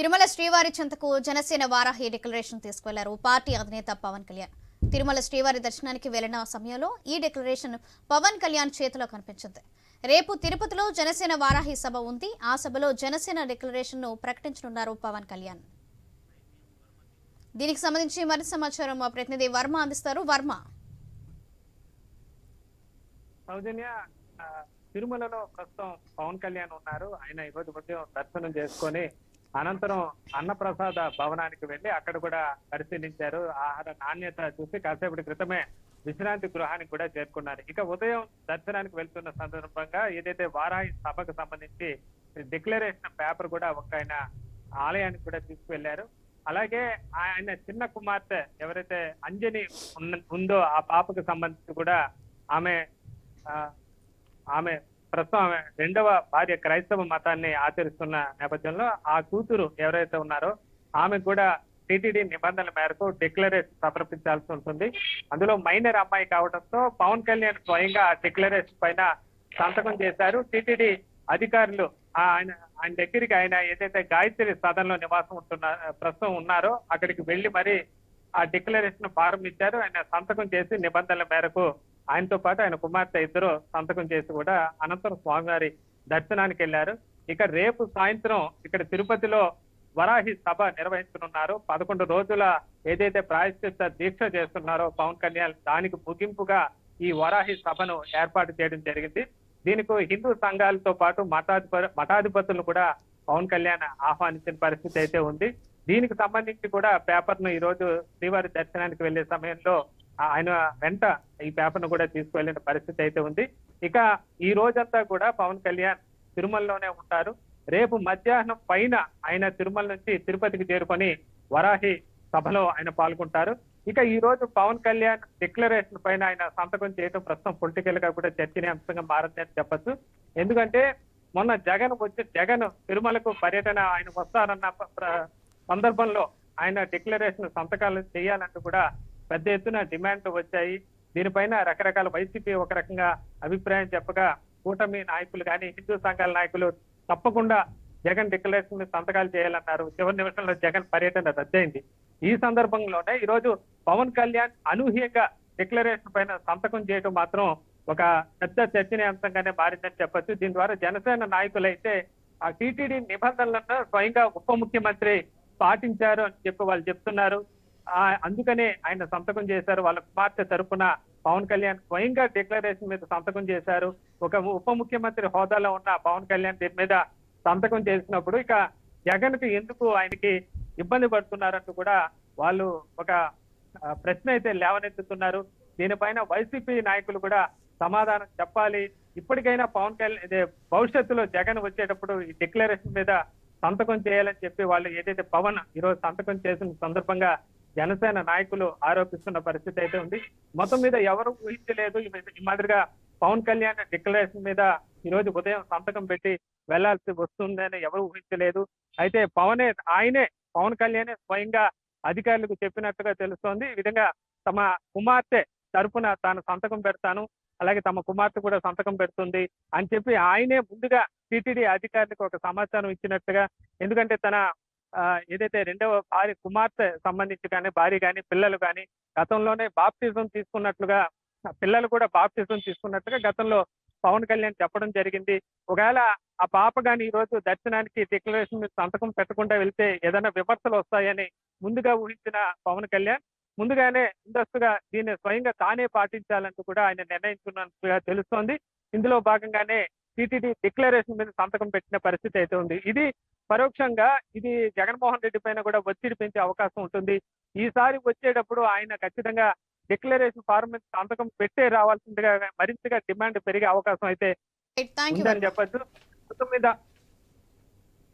తిరుమల శ్రీవారి చెంతకు జనసేన వారాహి డిక్లరేషన్ తీసుకువెళ్ళారు. పార్టీ అధినేత పవన్ కళ్యాణ్. తిరుమల శ్రీవారి దర్శనానికి వెళ్ళిన సమయంలో ఈ డిక్లరేషన్ పవన్ కళ్యాణ్ చేతిలో కనిపించింది. రేపు తిరుపతిలో జనసేన వారాహి సభ ఉంది. ఆ సభలో జనసేన డిక్లరేషన్ను ప్రకటించనున్నారు పవన్ కళ్యాణ్. దీనికి సంబంధించి మరింత సమాచారం మా ప్రతినిధి వర్మ అందిస్తారు. వర్మ. సౌజన్య తిరుమలలో ప్రస్తుతం పవన్ కళ్యాణ్ ఉన్నారు. ఆయన ఈరోజు ఉదయం దర్శనం చేసుకొని అనంతరం అన్నప్రసాద భవనానికి వెళ్ళి అక్కడ కూడా పరిశీలించారు. ఆహార నాణ్యత చూసి కాసేపటి క్రితమే విశ్రాంతి గృహానికి కూడా చేరుకున్నారు. ఇక ఉదయం దర్శనానికి వెళ్తున్న సందర్భంగా ఏదైతే వారాహి సభకు సంబంధించి డిక్లరేషన్ పేపర్ కూడా ఒక ఆయన ఆలయానికి కూడా తీసుకువెళ్ళారు అలాగే ఆయన చిన్న కుమార్తె ఎవరైతే అంజని ఉందో ఆ పాపకు సంబంధించి కూడా ఆమె ఆ, ఆమె ప్రస్తుతం ఆమె రెండవ భార్య క్రైస్తవ మతాన్ని ఆచరిస్తున్న నేపథ్యంలో ఆ కూతురు ఎవరైతే ఉన్నారో ఆమె కూడా టీటీడీ నిబంధనల మేరకు డిక్లరేషన్ సమర్పించాల్సి ఉంటుంది. అందులో మైనర్ అమ్మాయి కావడంతో పవన్ కళ్యాణ్ స్వయంగా డిక్లరేషన్ పైన సంతకం చేశారు. టీటీడీ అధికారులు ఆయన ఆయన దగ్గరికి ఆయన ఏదైతే గాయత్రి సదన్లో నివాసం ఉంటున్న ప్రస్తుతం ఉన్నారో అక్కడికి వెళ్ళి మరి ఆ డిక్లరేషన్ ప్రారంభించారు. ఆయన సంతకం చేసి నిబంధనల మేరకు ఆయనతో పాటు ఆయన కుమార్తె ఇద్దరు సంతకం చేసి కూడా అనంతరం స్వామివారి దర్శనానికి వెళ్ళారు ఇక రేపు సాయంత్రం ఇక్కడ తిరుపతిలో వరాహి సభ నిర్వహించనున్నారు. పదకొండు రోజుల ఏదైతే ప్రాయశ్చిత్త దీక్ష చేస్తున్నారో పవన్ కళ్యాణ్ దానికి ముగింపుగా ఈ వరాహి సభను ఏర్పాటు చేయడం జరిగింది. దీనికి హిందూ సంఘాలతో పాటు మఠాధిప మఠాధిపతులను కూడా పవన్ కళ్యాణ్ ఆహ్వానించిన పరిస్థితి అయితే ఉంది. దీనికి సంబంధించి కూడా పేపర్ను ఈ రోజు శ్రీవారి దర్శనానికి వెళ్ళే సమయంలో ఆయన వెంట ఈ పేపర్ను కూడా తీసుకువెళ్ళిన పరిస్థితి అయితే ఉంది. ఇక ఈ రోజంతా కూడా పవన్ కళ్యాణ్ తిరుమలలోనే ఉంటారు. రేపు మధ్యాహ్నం పైన ఆయన తిరుమల నుంచి తిరుపతికి చేరుకొని వరాహి సభలో ఆయన పాల్గొంటారు. ఇక ఈ రోజు పవన్ కళ్యాణ్ డిక్లరేషన్ పైన ఆయన సంతకం చేయడం ప్రస్తుతం పొలిటికల్గా కూడా చర్చనీయాంశంగా అని చెప్పొచ్చు. ఎందుకంటే మొన్న జగన్ వచ్చి జగన్ తిరుమలకు పర్యటన ఆయన వస్తారన్న సందర్భంలో ఆయన డిక్లరేషన్ సంతకాలు చేయాలంటూ కూడా పెద్ద ఎత్తున డిమాండ్లు వచ్చాయి. దీనిపైన రకరకాల వైసీపీ ఒక రకంగా అభిప్రాయం చెప్పగా కూటమి నాయకులు కానీ హిందూ సంఘాల నాయకులు తప్పకుండా జగన్ డిక్లరేషన్ సంతకాలు చేయాలన్నారు. చివరి నిమిషంలో జగన్ పర్యటన రద్దయింది. ఈ సందర్భంలోనే ఈ రోజు పవన్ కళ్యాణ్ అనూహ్యంగా డిక్లరేషన్ పైన సంతకం చేయడం మాత్రం ఒక పెద్ద చర్చనీయాంశంగానే మారిందని చెప్పొచ్చు. దీని ద్వారా జనసేన నాయకులైతే ఆ టీటీడీ నిబంధనలను స్వయంగా ఉప ముఖ్యమంత్రి పాటించారు అని చెప్పి వాళ్ళు చెప్తున్నారు. అందుకనే ఆయన సంతకం చేశారు. వాళ్ళ కుమార్తె తరపున పవన్ కళ్యాణ్ స్వయంగా డిక్లరేషన్ మీద సంతకం చేశారు. ఒక ఉప ముఖ్యమంత్రి హోదాలో ఉన్న పవన్ కళ్యాణ్ దీని మీద సంతకం చేసినప్పుడు ఇక జగన్కి ఎందుకు ఆయనకి ఇబ్బంది పడుతున్నారంటూ కూడా వాళ్ళు ఒక ప్రశ్న అయితే లేవనెత్తుతున్నారు. దీనిపైన వైసీపీ నాయకులు కూడా సమాధానం చెప్పాలి. ఇప్పటికైనా పవన్ కళ్యాణ్ భవిష్యత్తులో జగన్ వచ్చేటప్పుడు ఈ డిక్లరేషన్ మీద సంతకం చేయాలని చెప్పి వాళ్ళు ఏదైతే పవన్ ఈరోజు సంతకం చేసిన సందర్భంగా జనసేన నాయకులు ఆరోపిస్తున్న పరిస్థితి అయితే ఉంది. మొత్తం మీద ఎవరు ఊహించలేదు. ఈ మాదిరిగా పవన్ కళ్యాణ్ డిక్లరేషన్ మీద ఈ రోజు ఉదయం సంతకం పెట్టి వెళ్ళాల్సి వస్తుందని ఎవరు ఊహించలేదు. అయితే పవనే ఆయనే పవన్ కళ్యాణే స్వయంగా అధికారులకు చెప్పినట్టుగా తెలుస్తోంది. ఈ విధంగా తమ కుమార్తె తరపున తాను సంతకం పెడతాను అలాగే తమ కుమార్తె కూడా సంతకం పెడుతుంది అని చెప్పి ఆయనే ముందుగా టీటీడీ అధికారులకు ఒక సమాచారం ఇచ్చినట్టుగా ఎందుకంటే తన ఏదైతే రెండవ భార్య కుమార్తె సంబంధించి కానీ భార్య కానీ పిల్లలు కానీ గతంలోనే బాప్టిజం తీసుకున్నట్లుగా పిల్లలు కూడా బాప్టిజం తీసుకున్నట్లుగా గతంలో పవన్ కళ్యాణ్ చెప్పడం జరిగింది. ఒకవేళ ఆ పాప కానీ ఈ రోజు దర్శనానికి డిక్లరేషన్ మీద సంతకం పెట్టకుండా వెళ్తే ఏదైనా విమర్శలు వస్తాయని ముందుగా ఊహించిన పవన్ కళ్యాణ్ ముందుగానే ముందస్తుగా దీన్ని స్వయంగా తానే పాటించాలంటూ కూడా ఆయన నిర్ణయించుకున్నట్టుగా తెలుస్తోంది. ఇందులో భాగంగానే టీటీడీ డిక్లరేషన్ మీద సంతకం పెట్టిన పరిస్థితి అయితే ఉంది. ఇది పరోక్షంగా ఇది జగన్మోహన్ రెడ్డి పైన కూడా ఒత్తిడి పెంచే అవకాశం ఉంటుంది. ఈసారి వచ్చేటప్పుడు ఆయన ఖచ్చితంగా డిక్లరేషన్ ఫారం మీద సంతకం పెట్టే రావాల్సిందిగా మరింతగా డిమాండ్ పెరిగే అవకాశం అయితే ఉందని చెప్పొచ్చు. మీద